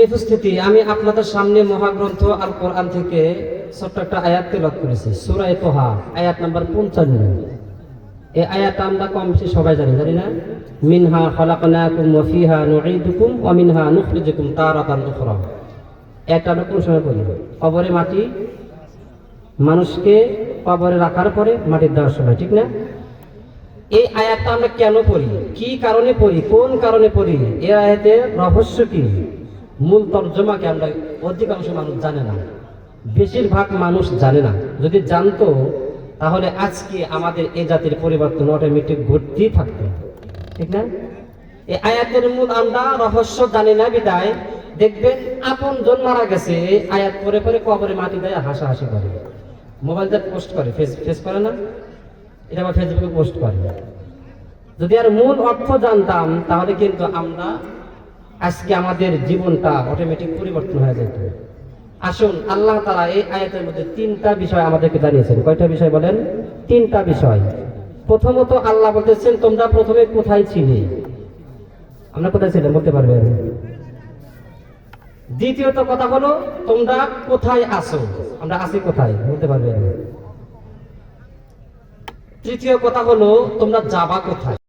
উপস্থিতি আমি আপনাদের সামনে মহাগ্রন্থ আল কোরআন থেকে ছোট্ট একটা আয়াত তেলাওয়াত করেছি। সুরায় তোহা, আয়াত নাম্বার পঞ্চান্ন এই আয়াত আমরা কম বেশি সবাই জানি জানি না? মিনহা খলাকনাকুম ওয়া ফিহা নুঈদুকুম ওয়া মিনহা নুখরিজুকুম তারাতান আমরা কোন সময় করি কবরে মাটি, মানুষকে কবরে রাখার পরে মাটির দেওয়ার সময়, ঠিক না? এই আয়াতটা আমরা কেন পড়ি? কি কারণে পড়ি? কোন কারণে পড়ি? এই আয়াতের রহস্য কি? মূল তর্জমাকে আমরা অধিকাংশ মানুষ জানে না। বেশিরভাগ মানুষ জানে না। যদি জানতো, তাহলে আজকে আমাদের এই জাতির পরিবর্তন অটোমেটিক ঘটতেই থাকতো। ঠিক না? এই আয়াতের মূল আমরা রহস্য জানি না, বিদায়। দেখবেন, আপন জন মারা গেছে, আয়াত পরে পরে কবরে মাটি দেয় হাসাহাসি করে। মোবাইলটা পোস্ট করে, ফেস ফেস করে না? এটা আবার ফেসবুকে পোস্ট করে। যদি আর মূল অর্থ জানতাম, তাহলে কিন্তু আমরা আজকে আমাদের জীবনটা অটোমেটিক পরিবর্তন হয়ে যেত। আসুন, আল্লাহ তারা এই আয়াতের মধ্যে তিনটা বিষয় আমাদেরকে জানিয়েছেন। কয়টা বিষয় বলেন? তিনটা বিষয়। প্রথমত আল্লাহ বলতেছেন, তোমরা প্রথমে কোথায় ছিলে? আমরা কোথায় ছিলেন বলতে পারবেন? দ্বিতীয়ত কথা হলো, তোমরা কোথায় আসো আমরা আছি কোথায়, বলতে পারবেন? তৃতীয় কথা হলো, তোমরা যাবা কোথায়?